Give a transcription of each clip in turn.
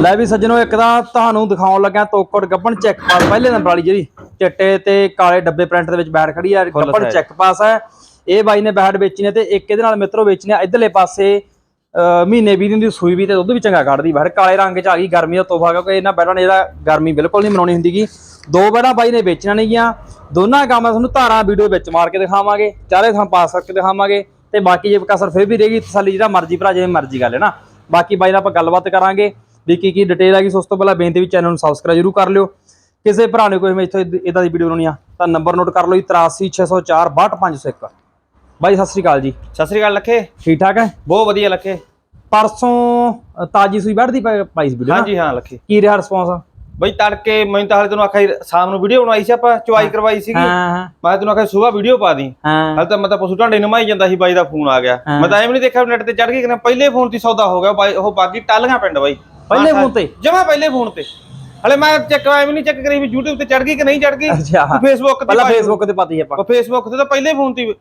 ਲੈ ਵੀ ਸੱਜਣੋ ਇੱਕ ਤਾਂ ਤੁਹਾਨੂੰ ਦਿਖਾਉਣ ਲੱਗਾ ਤੋਕੜ ਗੱਬਣ ਚੈੱਕ ਪਾਸ ਪਹਿਲੇ ਨੰਬਰ ਵਾਲੀ ਜਿਹੜੀ ਚਿੱਟੇ ਤੇ ਕਾਲੇ ਡੱਬੇ ਪ੍ਰਿੰਟ ਦੇ ਵਿੱਚ ਬੈਠ ਖੜੀ ਆ ਗੱਬਣ। ਚੈੱਕ ਪਾਸ ਹੈ। ਇਹ ਬਾਈ ਨੇ ਬੈਠ ਵੇਚੀ ਨੇ ਤੇ ਇੱਕ ਇਹਦੇ ਨਾਲ ਮਿੱਤਰੋ ਵੇਚਣੇ ਆ ਇਧਰਲੇ ਪਾਸੇ ਮਹੀਨੇ 20 ਦਿਨ ਦੀ ਸੂਈ ਵੀ ਤੇ ਦੁੱਧ ਵੀ ਚੰਗਾ ਕੱਢਦੀ ਬੈਠ ਕਾਲੇ ਰੰਗ ਚ ਆ ਗਈ ਗਰਮੀ ਦਾ ਤੋਹਫਾ ਕਿਉਂਕਿ ਇਹਨਾਂ ਬੈਠਾਂ ਨੇ ਜਿਹੜਾ ਗਰਮੀ ਬਿਲਕੁਲ ਨਹੀਂ ਮਨਾਉਣੀ ਹੁੰਦੀਗੀ ਦੋ ਬੈਠਾਂ ਬਾਈ ਨੇ ਵੇਚਣਾ ਨਹੀਂ ਗਿਆ। ਦੋਨਾਂ ਕੰਮ ਤੁਹਾਨੂੰ ਧਾਰਾਂ ਵੀਡੀਓ ਵਿੱਚ ਮਾਰ ਕੇ ਦਿਖਾਵਾਂਗੇ। ਚਾਰੇ ਥਾਂ ਪਾਸ ਕਰਕੇ ਦਿਖਾਵਾਂਗੇ। ਤੇ ਬਾਕੀ ਜੇ ਕਸਰ ਫਿਰ ਵੀ ਰਹੇਗੀ ਤਸੱਲੀ ਜਿਹੜਾ ਮਰਜ਼ੀ ਭਰਾ ਜਿਵੇਂ ਮਰਜ਼ੀ ਕਰ ਲੈਣਾ ਬਾਕੀ ਬਾਈ ਨਾਲ ਆਪਾਂ ਗੱਲਬਾਤ ਕਰਾਂਗੇ। ਵੀ ਕੀ ਕੀ ਡਿਟੇਲ ਹੈਗੀ ਸੋ ਉਸ ਤੋਂ ਪਹਿਲਾਂ ਬੇਨਤੀ ਵੀ ਚੈਨਲ ਨੂੰ ਸਬਸਕ੍ਰਾਈਬ ਜ਼ਰੂਰ ਕਰ ਲਿਓ। ਕਿਸੇ ਭਰਾ ਨੇ ਕੋਈ ਮੈਂ ਇੱਥੋਂ ਇਦਾਂ ਦੀ ਵੀਡੀਓ ਬਣਾਉਣੀ ਆ ਤਾਂ ਨੰਬਰ ਨੋਟ ਕਰ ਲਓ ਜੀ 83604 62501 ਬਾਈ ਸਤਿ ਸ੍ਰੀ ਅਕਾਲ ਜੀ। ਸਤਿ ਸ੍ਰੀ ਅਕਾਲ ਲੱਖੇ। ਠੀਕ ਠਾਕ ਹੈ? ਬਹੁਤ ਵਧੀਆ ਲੱਖੇ। ਪਰਸੋਂ ਤਾਜੀ ਸੂਈ ਬੈਠਦੀ ਪਈ ਸੀ ਵੀਡੀਓ ਹਾਂਜੀ ਹਾਂ ਲੱਖੇ। ਕੀ ਰਿਹਾ ਰਿਸਪੌਂਸ ਬਈ ਤੜਕੇ ਮੈਨੂੰ ਤਾਂ ਹਾਲੇ ਤੈਨੂੰ ਆਖਿਆ ਸ਼ਾਮ ਨੂੰ ਵੀਡੀਓ ਬਣਵਾਈ ਸੀ ਆਪਾਂ ਚੁਆਈ ਕਰਵਾਈ ਸੀਗੀ। ਹਾਂ ਹਾਂ। ਮੈਂ ਤੈਨੂੰ ਆਖਿਆ ਸਵੇਰ ਵੀਡੀਓ ਪਾ ਦੀ। ਹਾਂ। ਹਾਲੇ ਤਾਂ ਮੈਂ ਤਾਂ ਪਸ਼ੂ ਢਾਂਡੇ ਨਮਾਈ ਜਾਂਦਾ ਸੀ ਬਾਈ ਦਾ ਫੋਨ ਆ ਗਿਆ। ਮੈਂ ਤਾਂ ਐਵੇਂ ਨਹੀਂ ਦੇਖਿਆ ਨੈਟ ਤੇ ਚੜ ਗਈ ਕਿ ਪਹਿਲੇ ਫੋਨ ਤੇ ਸੌਦਾ ਹੋ ਗਿਆ ਬਾਈ ਉਹ ਬਾਗੀ ਟਾਲੀਆਂ ਪਿੰਡ ਬਾਈ। ਪਹਿਲੇ ਫੋਨ ਤੇ ਜਮਾ ਪਹਿਲੇ ਫੋਨ ਤੇ। ਹਲੇ ਮੈਂ ਚੈੱਕ ਐਵੇਂ ਨਹੀਂ ਚੈੱਕ ਕਰੀ ਵੀ YouTube ਤੇ ਚੜ ਗਈ ਕਿ ਨਹੀਂ ਚੜ ਗਈ? ਅੱਛਾ। ਫੇਸਬੁੱਕ ਤੇ ਪਹਿਲਾਂ ਫੇਸਬੁੱਕ ਤੇ ਪਾਤੀ ਆਪਾਂ। ਫੇਸਬੁੱਕ ਤੇ ਤਾਂ ਪਹਿਲੇ ਫੋਨ ਤੇ।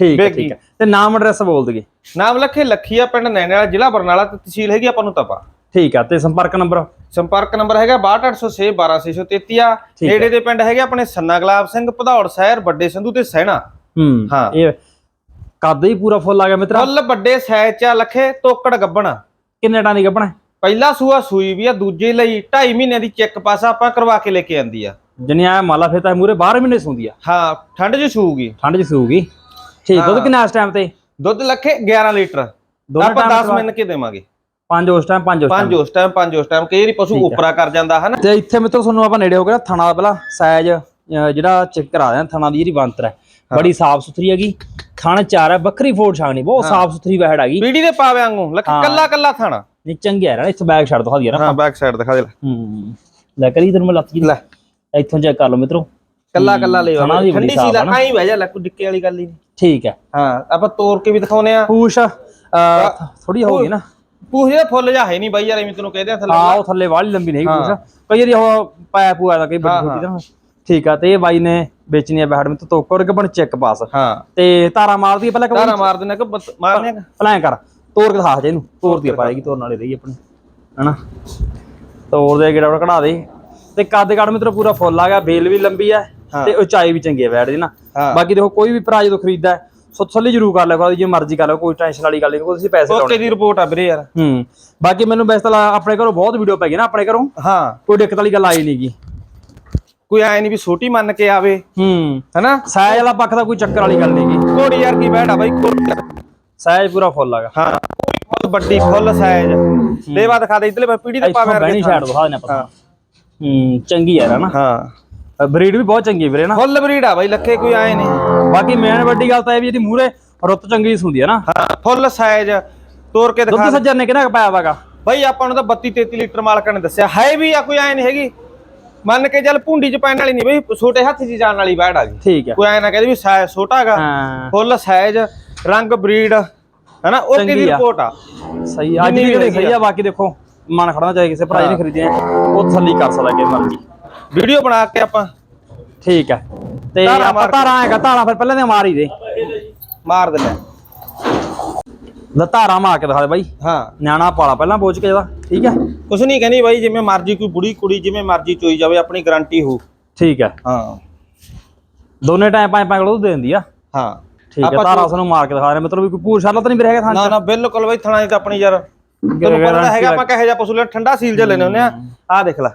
ਠੀਕ ਹੈ ਠੀਕ ਹੈ। ਤੇ ਨਾਮ ਐਡਰੈਸ ਬੋਲ ਦਈਏ। ਨਾਮ ਲੱਖੇ ਲੱਖੀਆ ਪਿੰਡ ਨੈਣੇ ਵਾਲਾ ਜ਼ਿਲ੍ਹਾ ਬਰਨਾਲਾ ਤੇ ਤਹਿਸੀਲ ਹੈਗੀ ਆਪਾਂ ਨੂੰ ਤਪਾ। ਠੀਕ ਆ ਤੇ ਸੰਪਰਕ ਨੰਬਰ? ਸੰਪਰਕ ਨੰਬਰ ਹੈਗਾ 62806 12633 ਆ। ਠੀਕ ਹੈ। ਨੇੜੇ ਦੇ ਪਿੰਡ ਹੈਗੇ ਆਪਣੇ ਸੰਨਾ ਗੁਲਾਬ ਸਿੰਘ ਭਦੌੜ ਸ਼ਹਿਰ ਵੱਡੇ ਸੰਧੂ ਤੇ ਸਹਿਣਾ ਹੂੰ ਹਾਂ। ਇਹ ਕੱਦ ਹੀ ਪੂਰਾ ਫੁੱਲ ਆ ਗਿਆ ਮਿੱਤਰਾ। ਫੁੱਲ ਵੱਡੇ ਸਾਈਜ਼ ਚ ਲੱਖੇ ਤੋਕੜ ਗੱਬਣ। ਕਿੰਨੇ ਟਾਂ ਦੀ ਗੱਪਣਾ ਪਹਿਲਾ ਸੂਆ ਸੂਈ ਵੀ ਆ ਦੂਜੇ ਲਈ 2.5 ਮਹੀਨੇ ਦੀ ਚੈੱਕ ਪਾਸ ਆਪਾਂ ਕਰਵਾ ਕੇ ਲੈ ਕੇ ਆਂਦੀ ਆ। ਜਿੰਨੀ ਆ ਮਾਲਾ ਫੇਤਾ ਮੂਰੇ 12 ਮਹੀਨੇ ਸੂੰਦੀ ਆ। ਹਾਂ ਠੰਡ 'ਚ ਸੂਗੀ ਠੰਡ ਚ ਸੂਗੀ ਠੀਕ ਦੁੱਧ ਕਿੰਨਾ ਇਸ ਟਾਈਮ ਤੇ? ਦੁੱਧ ਲੱਖੇ 11 ਲੀਟਰ। ਆਪਾਂ time 10 ਮਿੰਟ ਕੇ ਦੇਵਾਂਗੇ। ਪੰਜ ਉਸ ਟਾਈਮ ਪੰਜ ਉਸ ਪੰਜ ਉਸ ਟਾਈਮ ਪੰਜ ਉਸ ਟਾਈਮ ਕਈ ਵਾਰੀ ਪਸ਼ੂ। ਉਪਰਾ ਕਰ ਜਾਂਦਾ ਹਨਾ? ਤੇ ਇੱਥੇ ਮਿੱਤਰੋ ਤੁਹਾਨੂੰ ਆਪਾਂ ਨੇੜੇ ਹੋ ਗਏ ਥਣਾ ਪਹਿਲਾਂ ਸਾਈਜ਼ ਜਿਹੜਾ ਚੈੱਕ ਕਰਾ ਦਿਆਂ ਥਣਾ ਦੀ ਜਿਹੜੀ ਬੰਤਰ ਹੈ। ਬੜੀ ਸਾਫ਼ ਸੁਥਰੀ ਹੈਗੀ। ਥਣ ਚਾਰ ਹੈ ਬੱਕਰੀ ਫੋੜ ਛਾਣੀ ਬਹੁਤ ਸਾਫ਼ ਸੁਥਰੀ ਵਹਿੜ ਹੈਗੀ। ਪੀੜੀ ਦੇ ਪਾਵੇ ਵਾਂਗੂ ਲੱਖੇ। ਕੱਲਾ ਕੱਲਾ ਥਾਣਾ। ਨਹੀਂ ਚੰਗਿਆ ਨਾ ਇੱਥੇ ਬੈਗ ਛੱਡ ਦੋ ਦਿਆ ਨਾ ਹਾਂ ਬੈਕ ਸਾਈਡ ਦਿਖਾ ਦੇ ਲੈ। ਹੂੰ ਲੈ ਕਰੀ ਤੈਨੂੰ ਮੈਂ ਲੱਤ ਜੀ। ਲੈ। ਇੱਥੋਂ ਚੈੱਕ ਕਰ ਲਓ ਮਿੱਤਰੋ। ਕੱਲਾ ਕੱਲਾ ਲੈ ਦੀ ਬੜੀ ਠੰਡੀ ਸੀ ਨਾ। ਆਈ ਬਹਿ ਜਾ ਲੈ ਕੋਈ ਡਿੱਕੇ ਵਾਲੀ ਗੱਲ ਹੀ ਨਹੀਂ। ਠੀਕ ਹੈ ਹਾਂ ਆਪਾਂ ਤੋੜ ਕੇ ਵੀ ਦਿਖਾਉਨੇ ਆ ਪੂਛ ਥੋੜੀ ਹੋਊਗੀ ਨਾ। ਪੂਛ ਫੁੱਲ ਜਾ ਹੈ ਨਹੀਂ ਬਾਈ ਯਾਰ ਐਵੇਂ ਤੈਨੂੰ ਕਹਦੇ ਆ ਥੱਲੇ। ਹਾਂ ਉਹ ਥੱਲੇ ਵਾਲੀ ਲੰਬੀ ਨਹੀਂ। ਪੂਛ। ਕਈ ਵਾਰੀ ਉਹ ਪਾਇਆ ਪੂਆ ਦਾ ਕਈ ਵੱਡੀ ਛੋਟੀ ਦਾ। ਠੀਕ ਆ ਤੇ ਇਹ ਬਾਈ ਨੇ ਵੇਚਣੀ ਆ ਬੈਡ ਵਿੱਚ ਤੋਕੜ ਕੇ ਬਣ ਚੈੱਕ ਪਾਸ। ਹਾਂ। ਤੇ ਤਾਰਾ ਮਾਰਦੀ ਪਹਿਲਾਂ ਧਾਰਾ ਮਾਰ ਦਿੰਨੇ ਕਿ ਮਾਰਨੇ ਆ? ਭਲਾਂ ਕਰ। ਤੋੜ ਕੇ ਦਿਖਾ ਜੇ ਇਹਨੂੰ ਤੋੜ ਦੀ ਪਾਏਗੀ ਤੋੜਨ ਵਾਲੇ ਰਹੀ ਆਪਣੀ ਹਨਾ? ਤੋੜ ਦੇ ਗੇੜਾ ਕਢਾ ਦੇ। ਤੇ ਕੱਦ ਕੱਦ ਮਿੱਤਰ ਪੂਰਾ ਫੁੱਲ ਆ ਗਿਆ ਬੇਲ ਵੀ ਲੰਬੀ ਆ। ਤੇ ਉਚਾਈ ਵੀ ਚੰਗੀ ਆ ਬੈਠ ਦੀ ਨਾ। ਬਾਕੀ ਦੇਖੋ ਕੋਈ ਵੀ ਭਰਾ ਜਦੋਂ ਖਰੀਦਦਾ ਸੋ ਥੱਲੇ ਜ਼ਰੂਰ ਕਰ ਲਿਆ ਜੇ ਮਰਜ਼ੀ ਕਰ ਲਓ ਕੋਈ ਟੈਨਸ਼ਨ ਵਾਲੀ ਗੱਲ ਨਹੀਂ ਕੋਈ ਤੁਸੀਂ ਪੈਸੇ ਲਾਉਣੇ। ਓਕੇ ਦੀ ਰਿਪੋਰਟ ਆ ਵੀਰੇ ਯਾਰ। ਹੂੰ ਬਾਕੀ ਮੈਨੂੰ ਵੈਸੇ ਤਾਂ ਲਾ- ਆਪਣੇ ਘਰੋਂ ਬਹੁਤ ਵੀਡੀਓ ਪੈ ਗਈ ਨਾ ਆਪਣੇ ਘਰੋਂ। ਹਾਂ। ਕੋਈ ਦਿੱਕਤ ਵਾਲੀ ਗੱਲ ਆਈ ਨਹੀਂਗੀ ਕੋਈ ਐ ਨਹੀਂ ਵੀ ਛੋਟੀ ਮੰਨ ਕੇ ਆਵੇ ਹੂੰ। ਹਨਾ? ਸਾਇਜ਼ ਵਾਲਾ ਪੱਖ ਦਾ ਕੋਈ ਚੱਕਰ ਵਾਲੀ ਗੱਲ ਨਹੀਂਗੀ ਘੋੜੀ ਯਾਰ ਕੀ ਬੈਠਾ ਬਾਈ ਘੋੜੀ ਸਾਇਜ਼ ਪੂਰਾ ਫੁੱਲ ਆਗਾ ਹਾਂ ਫੁੱਲ ਵੱਡੀ ਫੁੱਲ ਸਾਈਜ਼ ਦੇਵਾ ਦਿਖਾ ਦੇ ਇਧਰਲੇ ਪੀੜੀ ਇੱਥੋਂ ਪਾਵੇ ਬਹਿਣੀ ਛੱਡ ਦੋ ਹਾਂ ਆਪਾਂ ਹੂੰ ਚੰਗੀ ਯਾਰ ਹਨਾ ਹਾਂ। ਬਰੀਡ ਵੀ ਬਹੁਤ ਚੰਗੀ ਵੀਰੇ ਨਾ? ਫੁੱਲ ਬਰੀਡ ਆ ਬਾਈ ਲੱਖੇ ਕੋਈ ਆਏ ਨਹੀਂ। ਬਾਕੀ ਮੇਨ ਵੱਡੀ ਗੱਲ ਤਾਂ ਇਹ ਵੀ ਜਿਹੜੀ ਮੂਰੇ ਰੁੱਤ ਚੰਗੀ ਹੁੰਦੀ ਹੈ ਨਾ? ਹਾਂ ਫੁੱਲ ਸਾਈਜ਼ ਤੋੜ ਕੇ ਦਿਖਾ ਦੁੱਧ ਸੱਜਰ ਨੇ ਕਿਹਨਾਂ ਪਾਇਆ ਵਾਗਾ ਬਾਈ ਆਪਾਂ ਨੂੰ ਤਾਂ 32 33 ਲੀਟਰ ਮਾਲਕਾਂ ਨੇ ਦੱਸਿਆ। ਹੈ ਵੀ ਆ ਕੋਈ ਐ ਨਹੀਂ ਹੈਗੀ। ਮੰਨ ਕੇ ਚੱਲ ਭੁੰਡੀ ਚ ਪੈਣ ਵਾਲੀ ਨਹੀਂ ਬਈ ਛੋਟੇ ਹੱਥ 'ਚ ਜਾਣ ਵਾਲੀ ਬੈੜ ਆ ਗਈ। ਠੀਕ ਹੈ ਕੋਈ ਐ ਨਾ ਕਹਦੇ ਵੀ ਸਾਈਜ਼ ਛੋਟਾ ਹੈਗਾ ਫੁੱਲ ਸਾਈਜ਼ ਰੰਗ ਬਰੀਡ ਹੈਨਾ ਦੀ ਚੰਗੀ ਆ। ਰਿਪੋਰਟ ਆ? ਸਹੀ ਆ। ਅੱਜ ਦੀ ਵੀ ਸਹੀ ਆ ਬਾਕੀ ਦੇਖੋ ਮਨ ਖੜਨਾ ਚਾਹੀਏ ਕਿਸੇ ਭਰਾ ਜੀ ਨੇ ਖਰੀਦੀਆਂ ਉਹ ਤਸੱਲੀ ਕਰ ਸਕਦਾ ਕਿ ਮਰਜ਼ੀ ਵੀਡੀਓ ਬਣਾ ਕੇ ਆਪਾਂ। ਠੀਕ ਹੈ ਤੇ ਆਪਾਂ ਧਾਰਾਂ ਹੈਗਾ ਧਾਰਾਂ ਫਿਰ ਪਹਿਲਾਂ ਤੇ ਮਾਰ ਹੀ ਦੇ। ਮਾਰ ਦਿੰਦੇ ਲੈ ਧਾਰਾਂ ਮਾਰ ਕੇ ਦਿਖਾ ਦੇ ਬਾਈ। ਹਾਂ। ਨਿਆਣਾ ਪਾਲਾ ਪਹਿਲਾਂ ਬੋਝ ਕੇ ਇਹਦਾ ਠੀਕ ਹੈ ਕੁਛ ਨਹੀਂ ਕਹਿੰਦੀ ਬਾਈ ਜਿਵੇਂ ਮਰਜ਼ੀ ਕੋਈ ਬੁੜੀ ਕੁੜੀ ਜਿਵੇਂ ਮਰਜ਼ੀ ਚੋਈ ਜਾਵੇ ਆਪਣੀ ਗਾਰੰਟੀ ਹੋ ਠੀਕ ਹੈ ਹਾਂ। ਦੋਨੇ ਟਾਈਮ ਪੰਜ ਪੰਜ ਕਿਲੋ ਦੇ ਦਿੰਦੀ ਆ। ਹਾਂ। ਠੀਕ ਹੈ ਆਪਾਂ ਨੂੰ ਮਾਰ ਕੇ ਦਿਖਾ ਰਹੇ ਮਤਲਬ ਵੀ ਕੋਈ ਪੂਰ ਛਾਲਾ ਤਾਂ ਨਹੀਂ ਵੀਰੇ ਹੈਗਾ ਥਾਂ ਨਾ ਨਾ ਬਿਲਕੁਲ ਬਾਈ ਥਣਾ ਦੀ ਤਾਂ ਆਪਣੀ ਯਾਰ ਤੁਹਾਨੂੰ ਪਤਾ ਹੈਗਾ ਆਪਾਂ ਕਹੇ ਜਾ ਪਸ਼ੂ ਲੈ ਠੰਡਾ ਸੀਲ ਜੇ ਲੈਣੇ ਹੁੰਦੇ ਆ। ਆਹ ਦੇਖ ਲੈ।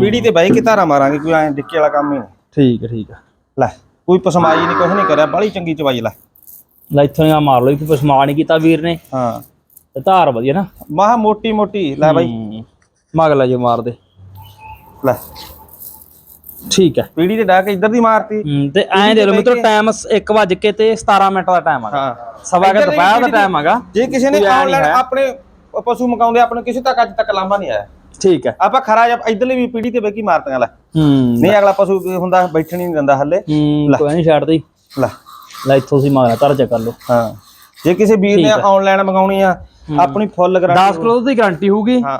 ਪੀੜੀ ਤੇ ਬਾਈ ਕਿ ਧਾਰਾ ਮਾਰਾਂਗੇ ਕੋਈ ਐ ਡਿੱਕੇ ਵਾਲਾ ਕੰਮ ਹੀ ਨਹੀਂ। ਠੀਕ ਹੈ ਠੀਕ ਹੈ। ਲੈ ਕੋਈ ਪਸਮਾਈ ਨਹੀਂ ਕੁਛ ਨਹੀਂ ਕਰਿਆ ਬੜੀ ਚੰਗੀ ਚਵਾਈ ਲੈ। ਲੈ ਇੱਥੋਂ ਆ ਮਾਰ ਲਓ ਕੋਈ ਪਸਮਾ ਨਹੀਂ ਕੀਤਾ ਵੀਰ ਨੇ। ਹਾਂ। ਤੇ ਧਾਰ ਵਧੀਆ ਨਾ। ਮਾਹ ਮੋਟੀ ਮੋਟੀ ਲੈ ਬਾਈ। ਮਗ ਲੈ ਜੇ ਮਾਰ ਦੇ। ਲੈ। ਠੀਕ ਹੈ। ਪੀੜੀ ਤੇ ਡਾ ਕੇ ਇੱਧਰ ਦੀ ਮਾਰਤੀ। ਤੇ ਐਂ ਦੇ ਲਓ ਮਿੱਤਰੋ ਟਾਈਮ 1 ਵਜ ਕੇ ਤੇ 17 ਮਿੰਟ ਦਾ ਟਾਈਮ ਹੈਗਾ। ਹਾਂ। ਸਵਾ ਕੇ ਇੱਧਰ ਦੀ ਦੁਪਹਿਰ ਦਾ ਪੀੜੀ ਟਾਈਮ ਹੈਗਾ। ਜੇ ਕਿਸੇ ਨੇ ਕੋਈ ਆਨਲਾਈਨ ਹੈ। ਆਪਣੇ ਪਸ਼ੂ ਮਕਾਉਂਦੇ ਆਪਣੇ ਕਿਸੇ ਤੱਕ ਅੱਜ ਤੱਕ ਲਾਂਭਾ ਨਹੀਂ ਆਇਆ। ਠੀਕ ਹੈ। ਆਪਾਂ ਖਰਾ ਜਾਂ ਇਧਰਲੀ ਵੀ ਪੀੜੀ ਤੇ ਬੈਕੀ ਮਾਰਤੀਆਂ ਲੈ। ਹੂੰ ਨਹੀਂ ਅਗਲਾ ਪਸ਼ੂ ਕੀ ਹੁੰਦਾ ਬੈਠਣ ਹੀ ਨਹੀਂ ਦਿੰਦਾ ਹੱਲੇ। ਹੂੰ ਕੋਈ ਨਹੀਂ ਛੱਡ ਦੀ ਲੈ। ਲੈ ਇੱਥੋਂ ਸੀ ਮਾਰ ਧਰ ਚੱਕ ਕਰ ਲਓ। ਹਾਂ। ਜੇ ਕਿਸੇ ਵੀਰ ਨੇ ਆਨਲਾਈਨ ਮੰਗਾਉਣੀ ਆ ਆਪਣੀ ਫੁੱਲ 10 ਗਾਰੰਟੀ ਕਿਲੋ ਦੀ ਗਾਰੰਟੀ ਹੋਊਗੀ। ਹਾਂ।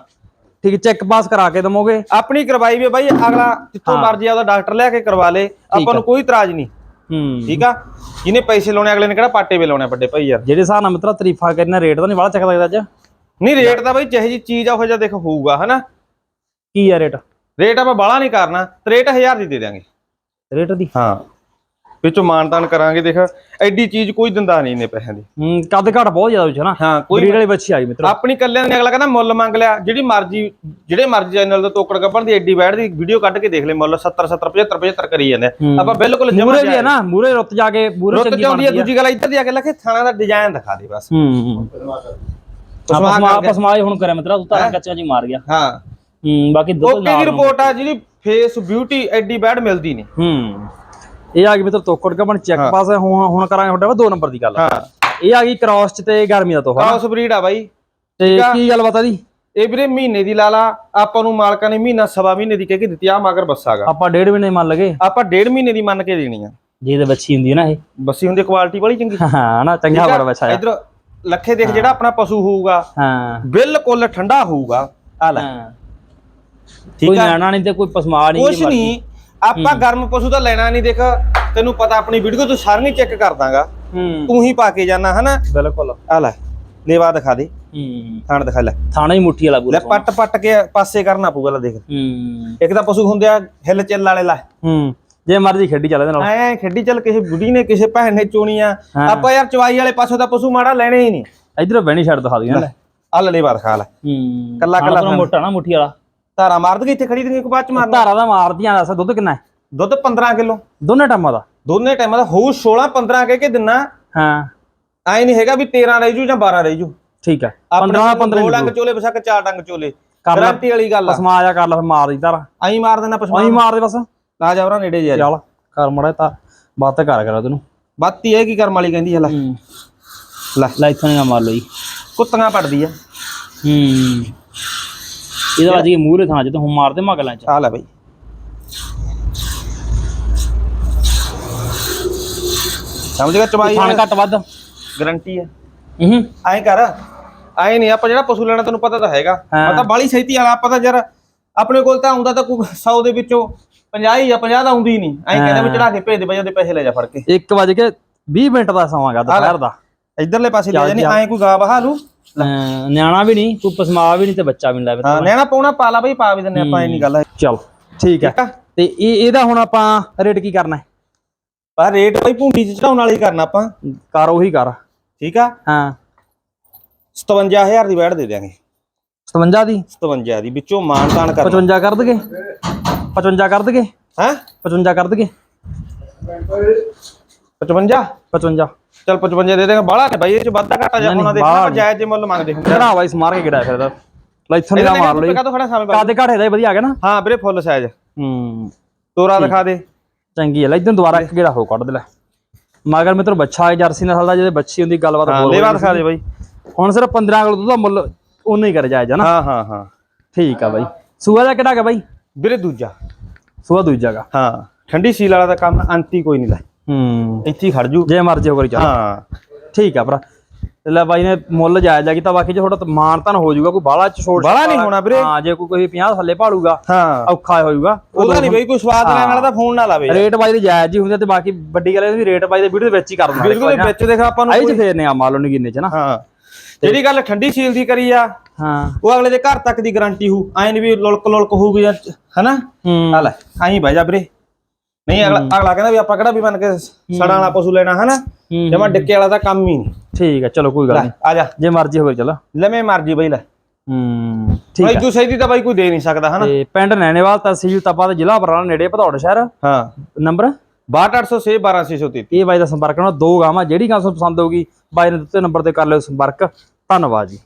ਠੀਕ ਚੈੱਕ ਪਾਸ ਕਰਾ ਕੇ ਦਮੋਗੇ ਆਪਣੀ ਕਰਵਾਈ ਵੀ ਬਾਈ ਅਗਲਾ ਜਿੱਥੋਂ ਮਰਜ਼ੀ ਆਪਦਾ ਡਾਕਟਰ ਲਿਆ ਕੇ ਕਰਵਾ ਲੇ ਆਪਾਂ ਨੂੰ ਕੋਈ ਇਤਰਾਜ਼ ਨਹੀਂ। ਹੂੰ। ਠੀਕ ਆ? ਜਿਹਨੇ ਪੈਸੇ ਲਾਉਣੇ ਅਗਲੇ ਨੇ ਕਿਹੜਾ ਪਾਟੇ ਵੇ ਲਾਉਣੇ ਵੱਡੇ ਭਾਈ ਯਾਰ। ਜਿਹੜੇ ਹਿਸਾਬ ਨਾਲ ਮਿੱਤਰਾ ਤਾਰੀਫਾਂ ਕਰਨਾ ਰੇਟ ਤਾਂ ਨਹੀਂ ਵਾਲਾ ਚੱਕਦਾ ਇਹਦਾ ਅੱਜ? ਨਹੀਂ ਰੇਟ ਤਾਂ ਬਈ ਜਿਹੇ ਜੀ ਚੀਜ਼ ਆ ਉਹ ਜਿਹਾ ਦੇਖ ਹੋਊਗਾ ਹਨਾ? ਕੀ ਆ ਰੇਟ ਰੇਟ ਆਪਾਂ ਬਾਹਲਾ ਨਹੀਂ ਕਰਨਾ 63000 ਦੀ ਦੇ ਦਿਆਂਗੇ। ਰੇਟ ਦੀ? ਹਾਂ। ਵਿੱਚੋਂ ਮਾਨਤਾਨ ਕਰਾਂਗੇ ਦੇਖ ਐਡੀ ਚੀਜ਼ ਕੋਈ ਦਿੰਦਾ ਨਹੀਂ ਇੰਨੇ ਪੈਸਿਆਂ ਦੀ। ਹੂੰ ਕੱਦ ਘਟ ਬਹੁਤ ਜ਼ਿਆਦਾ ਵਿੱਚ ਨਾ। ਹਾਂ ਕੋਈ ਬਰੀਡ ਵਾਲੀ ਬੱਚੀ ਆਈ ਮਿੱਤਰੋ। ਆਪਣੀ ਕੱਲਿਆਂ ਨੇ ਅਗਲਾ ਕਹਿੰਦਾ ਮੁੱਲ ਮੰਗ ਲਿਆ ਜਿਹੜੀ ਮਰਜ਼ੀ ਜਿਹੜੇ ਮਰਜ਼ੀ ਚੈਨਲ ਤੋਂ ਤੋਕੜ ਗੱਪਣ ਦੀ ਐਡੀ ਬੈਠ ਦੀ ਵੀਡੀਓ ਕੱਢ ਕੇ ਦੇਖ ਲੈ ਮੁੱਲ 70 70 75 75 ਕਰੀ ਜਾਂਦੇ ਆ। ਹੂੰ। ਆਪਾਂ ਬਿਲਕੁਲ ਜਮਾ ਮੂਰੇ ਵੀ ਹੈ ਨਾ ਮੂਰੇ ਰੁੱਤ ਜਾ ਕੇ ਮੂਰੇ ਚੰਗੀ ਹੈ ਬਣਦੀ ਆ। ਦੂਜੀ ਗੱਲ ਇੱਧਰ ਦੀ ਆ ਕੇ ਲੱਖੇ ਥਾਣਾ ਦਾ ਡਿਜ਼ਾਈਨ ਦਿਖਾ ਦੇ ਬਸ। ਹੂੰ ਹੂੰ। ਆਪਾਂ। ਪਸਮਾਜ ਹੁਣ ਕਰਿਆ ਮਿੱਤਰਾ ਤੂੰ ਤਾਂ ਕੱਚਾ ਜੀ ਮਾਰ ਗਿਆ। ਹਾਂ। ਹੂੰ ਬਾਕੀ ਦੁੱਧ ਓਕੇ ਦੀ ਰਿਪੋਰਟ ਆ ਜਿਹੜੀ ਫੇਸ ਬਿਊਟੀ ਐਡੀ ਬੈਡ ਮਿਲਦੀ ਨਹੀਂ। ਹੂੰ। ਇਹ ਆ ਗਈ ਮਿੱਤਰ ਤੋਕੜ ਕਪਣ ਚੈੱਕ ਹਾਂ। ਪਾਸ ਹੁਣ ਹੁਣ ਕਰਾਂਗੇ ਤੁਹਾਡੇ ਦੋ ਨੰਬਰ ਦੀ ਗੱਲ। ਹਾਂ। ਇਹ ਆ ਗਈ ਕ੍ਰਾਸ ਚ ਤੇ ਗਰਮੀ ਦਾ ਤੋਹਫਾ ਕ੍ਰਾਸ ਬਰੀਡ ਆ ਬਾਈ। ਤੇ। ਕੀ ਗੱਲ ਬਤਾ ਦੀ ਇਹ ਵੀਰੇ ਮਹੀਨੇ ਦੀ ਲਾਲਾ ਆਪਾਂ ਨੂੰ ਮਾਲਕਾਂ ਨੇ ਮਹੀਨਾ ਸਵਾ ਮਹੀਨੇ ਦੀ ਕਹਿ ਕੇ ਦਿੱਤੀ ਆ ਮਗਰ ਬੱਸਾਗਾ ਆਪਾਂ ਡੇਢ ਮਹੀਨੇ ਮੰਨ ਲਗੇ। ਆਪਾਂ ਡੇਢ ਮਹੀਨੇ ਦੀ ਮੰਨ ਕੇ ਦੇਣੀ ਆ। ਜੇ ਤੇ ਬੱਚੀ ਹੁੰਦੀ ਹੈ ਨਾ ਇਹ। ਬੱਸੀ ਹੁੰਦੀ ਕੁਆਲਿਟੀ ਬੜੀ ਚੰਗੀ। ਹਾਂ ਨਾ ਚੰਗਾ ਬੜਾ ਬੱਚਾ ਆ। ਇਧਰ ਲੱਖੇ ਦੇਖ ਜਿਹੜਾ ਆਪਣਾ ਪਸ਼ੂ ਹੋਊਗਾ। ਹਾਂ। ਬਿਲਕੁਲ ਠੰਡਾ ਹੋਊਗਾ। ਆ ਲੈ। ਹਾਂ। ਠੀਕ ਨਿਆਣਾ ਨਹੀਂ ਤੇ ਕੋਈ ਪਸਮਾ ਨਹੀਂ ਕੁਛ ਨਹੀਂ ਆਪਾਂ ਗਰਮ ਪਸ਼ੂ ਤਾਂ ਲੈਣਾ ਨਹੀਂ ਦੇਖ ਤੈਨੂੰ ਪਤਾ ਆਪਣੀ ਵੀਡੀਓ ਤੋਂ ਸਾਰੀਆਂ ਚੈੱਕ ਕਰ ਦਾਂਗਾ। ਤੂੰ ਹੀ ਪਾ ਕੇ ਜਾਣਾ ਹਨਾ? ਬਿਲਕੁਲ। ਆ ਲੈ ਲੇਵਾ ਦਿਖਾ ਦੇ। ਹੂੰ। ਥਾਣ ਦਿਖਾ ਲੈ। ਥਾਣਾ ਹੀ ਮੁੱਠੀ ਵਾਲਾ ਲੈ ਪੂਰਾ ਪੱਟ ਪੱਟ ਕੇ ਪਾਸੇ ਕਰਨਾ ਪਊਗਾ ਲੈ ਦੇਖ। ਹੂੰ। ਇੱਕ ਤਾਂ ਪਸ਼ੂ ਹੁੰਦੇ ਆ ਹਿੱਲ ਚੱਲ ਵਾਲੇ ਲੈ। ਹੂੰ। ਜੇ ਮਰਜ਼ੀ ਖੇਡੀ ਚੱਲ ਇਹਦੇ ਨਾਲ। ਐ ਖੇਡੀ ਚੱਲ ਕਿਸੇ ਬੁੱਢੀ ਨੇ ਕਿਸੇ ਭੈਣ ਨੇ ਚੋਣੀਆਂ। ਆਪਾਂ ਯਾਰ ਚਵਾਈ ਵਾਲੇ ਪਾਸੋਂ ਦਾ ਪਸ਼ੂ ਮਾੜਾ ਲੈਣੇ ਹੀ ਨਹੀਂ। ਇਧਰ ਬਹਿਣੀ ਛੱਡ ਦਿਖਾ ਦਿਆਂ ਲੈ ਆ ਲੈ ਲੇਵਾ ਦਿਖਾ ਲੈ। ਹੂੰ। ਕੱਲਾ- ਕੱਲਾ ਮੋਟਾ ਨਾ ਮੁੱਠੀ ਵਾਲਾ। ਧਾਰਾ ਮਾਰ ਦਗੇ ਇੱਥੇ ਖੜੀ ਦਗੇ ਬਾਅਦ ਚ ਮਾਰਨਾ ਧਾਰਾ ਦਾ ਮਾਰਦੀਆਂ ਦੱਸ ਦੁੱਧ ਕਿੰਨਾ ਹੈ? ਦੁੱਧ 15 ਕਿਲੋ। ਦੋਨੇ ਟਾਈਮਾਂ ਦਾ? ਦੋਨੇ ਟਾਈਮਾਂ ਦਾ। ਹੋਊ 16 15 ਕਹਿ ਕੇ ਦਿਨਾ। ਹਾਂ। ਐ ਨਹੀਂ ਹੈਗਾ ਵੀ 13 ਰਹਿ ਜੂ ਜਾਂ 12 ਰਹਿ ਜੂ। ਠੀਕ ਹੈ। ਆਪਣੇ 15 ਕੋਲ 15 ਦੋ ਡੰਗ ਚੋਲੇ ਬਸਕ ਚਾਰ ਡੰਗ ਚੋਲੇ। ਲੈ। ਗਾਰੰਟੀ ਵਾਲੀ ਗੱਲ ਆ। ਪਸਮਾ ਆ ਜਾ ਕਰ ਲੈ ਫਿਰ ਮਾਰ ਦੀ ਧਾਰਾ ਐਂ ਮਾਰ ਦੇਣਾ ਪਸ਼ੂ ਉਹੀ ਮਾਰ ਦੇ ਬਸ। ਆ ਜਾ ਉਹਨਾਂ ਨੇੜੇ ਜਾ। ਚੱਲ ਕਰ ਮੜਾ ਤਾਂ ਬਾਤ ਕਰ ਕਰਾ ਤੈਨੂੰ। ਬਾਤੀ ਇਹ ਕੀ ਕਰਮ ਵਾਲੀ ਕਹਿੰਦੀ ਲੈ ਹੂੰ। ਲੈ। ਲੈ ਇੱਥੋਂ ਨਾ ਮਾਰ ਲਈ। ਕੁੱਤੀਆਂ ਪੜਦੀ ਆ। ਹੂੰ। ਇਹਦਾ ਅੱਜ ਇਹ ਮੂਹਰੇ ਥਾਂ ਜਦੋਂ ਹੁਣ ਮਾਰਦੇ ਮਗਲਾਂ ਚ। ਆ ਲੈ ਬਈ। ਸਮਝ ਗਿਆ ਚਵਾਈ ਥਾਣ ਘੱਟ ਵੱਧ। ਗਾਰੰਟੀ ਹੈ। ਹੂੰ। ਐਂ ਕਰ ਐਂ ਨਹੀਂ ਆਪਾਂ ਜਿਹੜਾ ਪਸ਼ੂ ਲੈਣਾ ਤੈਨੂੰ ਪਤਾ ਤਾਂ ਹੈਗਾ। ਪਤਾ ਬਾਲੀ ਸਹੀਤੀ ਵਾਲਾ ਆਪਾਂ ਤਾਂ ਯਾਰ ਆਪਣੇ ਕੋਲ ਤਾਂ ਆਉਂਦਾ ਤਾਂ ਕੋਈ 100 ਦੇ ਵਿੱਚੋਂ 50 ਜਾਂ 50 ਦਾ ਆਉਂਦੀ ਨਹੀਂ। ਐਂ ਕਹਿੰਦਾ ਵੀ ਚੜਾ ਕੇ ਭੇਜ ਦੇ ਬਈ ਉਹਦੇ ਪੈਸੇ ਲੈ ਜਾ ਫੜ ਕੇ। 1 ਵਜ ਕੇ 20 ਮਿੰਟ ਦਾ ਸਮਾਂਗਾ ਦੁਪਹਿਰ ਦਾ। ਇਧਰਲੇ ਪਾਸੇ ਲੈ ਚੱਲ ਜਾਨੀ ਜਾ। ਐਂ ਕੋਈ ਗਾ ਬਹਾ ਲੂ ਅਹ ਨਿਆਣਾ ਵੀ ਨਹੀਂ ਕੋਈ ਪਸਮਾ ਵੀ ਨਹੀਂ ਤੇ ਬੱਚਾ ਵੀ ਨਹੀਂ ਲਾਵੇ ਹਾਂ ਲੈਣਾ ਪਾਉਣਾ ਪਾ ਲਾ ਬਈ ਪਾ ਵੀ ਦਿੰਨੇ ਆਪਾਂ ਨਹੀਂ ਗੱਲ ਹੈ। ਚਲ। ਠੀਕ ਹੈ। ਤੇ ਇਹ ਇਹਦਾ ਹੁਣ ਆਪਾਂ ਰੇਟ ਕੀ ਕਰਨਾ ਹੈ? ਪਰ ਰੇਟ ਬਈ ਭੁੰਡੀ ਚ ਚੜਾਉਣ ਵਾਲੀ ਕਰਨਾ ਆਪਾਂ। ਕਰ ਉਹੀ ਕਰ। ਠੀਕ ਆ? ਹਾਂ। 57000 ਦੀ ਬੈਠ ਦੇ ਦਿਆਂਗੇ। 57 ਦੀ? 57 ਦੀ ਵਿੱਚੋਂ ਮਾਨ ਤਾਨ ਕਰ 55 ਕਰ ਦਗੇ? 55 ਕਰ ਦਗੇ? ਹੈ? 55 ਕਰ ਦਗੇ? 55 55 ਚਲ 55 ਦੇ ਦੇਗਾ। ਬਾਹਲਾ ਨੇ ਬਾਈ ਇਹ ਚ ਵਾਧਾ ਘਾਟਾ ਜਾ ਬਾਹਲਾ ਦੇਖਣਾ ਜਾਇਜ਼ ਜੇ ਮੁੱਲ ਮੰਗਦੇ ਹੁੰਦੇ ਕਿਹੜਾ ਬਾਈ ਸਮਾਰ ਕੇ ਕਿਹੜਾ ਫਿਰ ਦਾ ਲੈ ਇੱਥੋਂ ਨਿਗਾਹ ਮਾਰ ਲਈ। ਖੜਾ ਸਾਵੇਂ ਕਾਦੇ ਘਾਟੇ ਦਾ ਵਧੀਆ ਆ ਗਿਆ ਨਾ? ਹਾਂ ਵੀਰੇ ਫੁੱਲ ਸਾਈਜ਼ ਹੂੰ। ਤੋਰਾ ਦਿਖਾ ਦੇ। ਚੰਗੀ ਹੈ। ਲੈ ਇਦਾਂ ਦੁਬਾਰਾ ਇੱਕ ਗੇੜਾ ਹੋ ਕੱਢ ਦੇ ਲੈ। ਮਗਰ ਮਿੱਤਰ ਬੱਚਾ ਹੈ ਜਰਸੀ ਨਸਲ ਦਾ ਜਿਹਦੇ ਬੱਚੀ ਹੁੰਦੀ ਗੱਲਬਾਤ ਹੋਰ ਹੋਈ ਦਿਖਾ ਦੇ ਬਾਈ। ਹੁਣ ਸਿਰਫ 15 ਕਿਲੋ ਦਾ ਮੁੱਲ ਉਨਾ ਹੀ ਕਰ ਜਾਇਜ਼ ਹੈ ਨਾ? ਹਾਂ ਹਾਂ ਹਾਂ। ਠੀਕ ਆ ਬਾਈ। ਸੂਆ ਦਾ ਕਿਹੜਾ ਹੈਗਾ ਬਾਈ? ਵੀਰੇ ਦੂਜਾ। ਸੂਆ ਦੂਜਾ ਗਾ ਹਾਂ। ਠੰਡੀ ਸੀਲ ਵਾਲਾ ਦਾ ਕੰਮ ਅੰਤੀ ਕੋਈ ਨਹੀਂ ਲੈ। ਹੂੰ। ਇੱਥੇ ਹੀ ਖੜ ਜੂ। ਜੇ ਮਰਜ਼ੀ ਹੋ ਕਰੀ ਚੱਲ। ਹਾਂ। ਠੀਕ ਆ ਭਰਾ। ਤੇ ਲੈ ਬਾਈ ਨੇ ਮੁੱਲ ਜਾਇਜ਼ ਆ ਕੀਤਾ ਬਾਕੀ ਜੇ ਥੋੜਾ ਮਾਨ ਤਾਂ ਹੋ ਜਾਊਗਾ ਕੋਈ ਬਾਹਲਾ ਚ ਛੋੜ ਬਾਹਲਾ ਨਹੀਂ ਹੋਣਾ ਵੀਰੇ। ਹਾਂ ਜੇ ਕੋਈ ਕੋਈ 50 ਥੱਲੇ ਭਾਲੂਗਾ ਹਾਂ। ਔਖਾ ਹੋ ਜਾਊਗਾ ਉਹਦਾ ਨਹੀਂ ਬਈ ਕੋਈ ਸਵਾਦ ਲੈਣ ਵਾਲਾ ਤਾਂ ਫੋਨ ਨਾ ਲਾਵੇ ਰੇਟ ਬਾਈ ਦੀ ਜਾਇਜ਼ ਹੀ ਹੁੰਦੀ ਤੇ ਬਾਕੀ ਵੱਡੀ ਗੱਲ ਇਹ ਵੀ ਰੇਟ ਬਾਈ ਦੇ ਵੀਡੀਓ ਦੇ ਵਿੱਚ ਹੀ ਕਰ ਦਿੰਦੇ ਬਿਲਕੁਲ ਵਿੱਚ ਦੇਖ ਆਪਾਂ ਨੂੰ ਆਈ ਚ ਫੇਰ ਨੇ ਆ ਮਾਲੋ ਨਗੀਨੇ ਚ ਨਾ। ਹਾਂ। ਜਿਹੜੀ ਗੱਲ ਠੰਡੀ ਸੀਲ ਦੀ ਕਰੀ ਆ ਹਾਂ। ਉਹ ਅਗਲੇ ਦੇ ਘਰ ਤੱਕ ਦੀ ਗਾਰੰਟੀ ਹੋ ਐਂ ਨੀ ਵੀ ਲੁਲਕ ਲੁਲਕ ਹੋਊਗੀ ਜਾਂ ਹਨਾ? ਹੂੰ। ਲੈ ਐਂ ਬਹਿ ਜਾ ਵੀਰੇ। ਨਹੀਂ ਅਗਲਾ ਅਗਲਾ ਕਹਿੰਦਾ ਵੀ ਆਪਾਂ ਕਿਹੜਾ ਵੀ ਮੰਨ ਕੇ ਸੜਾਂ ਵਾਲਾ ਪਸ਼ੂ ਲੈਣਾ ਹਨਾ? ਹੂੰ। ਜਮਾ ਡਿੱਕੇ ਵਾਲਾ ਤਾਂ ਕੰਮ ਹੀ ਨਹੀਂ। ਠੀਕ ਆ ਚਲੋ ਕੋਈ ਗੱਲ ਨਹੀਂ। ਆ ਜਾ। ਜੇ ਮਰਜ਼ੀ ਹੋਵੇ ਚਲੋ। ਲਵੇਂ ਮਰਜ਼ੀ ਬਈ ਲੈ। ਹੂੰ ਠੀਕ ਬਾਈ ਆ। ਤੂੰ ਸਹੀ ਦੀ ਤਾਂ ਬਾਈ ਕੋਈ ਦੇ ਨਹੀਂ ਸਕਦਾ ਹਨਾ? ਤੇ ਪਿੰਡ ਨੈਣੇਵਾਲ ਤਹਿਸੀਲ ਤਪਾ ਦੇ ਜ਼ਿਲ੍ਹਾ ਬਰਾਲਾ ਨੇੜੇ ਭਦੌੜ ਸ਼ਹਿਰ। ਹਾਂ। ਨੰਬਰ? 62806 12633 ਇਹ ਬਾਈ ਦਾ ਸੰਪਰਕ ਕਰਨਾ ਦੋ ਗਾਵਾਂ ਜਿਹੜੀ ਗਾਂ ਤੁਹਾਨੂੰ ਪਸੰਦ ਹੋਊਗੀ ਬਾਈ ਨੇ ਦਿੱਤੇ ਨੰਬਰ ਤੇ ਕਰ ਲਿਓ ਸੰਪਰਕ। ਧੰਨਵਾਦ ਜੀ।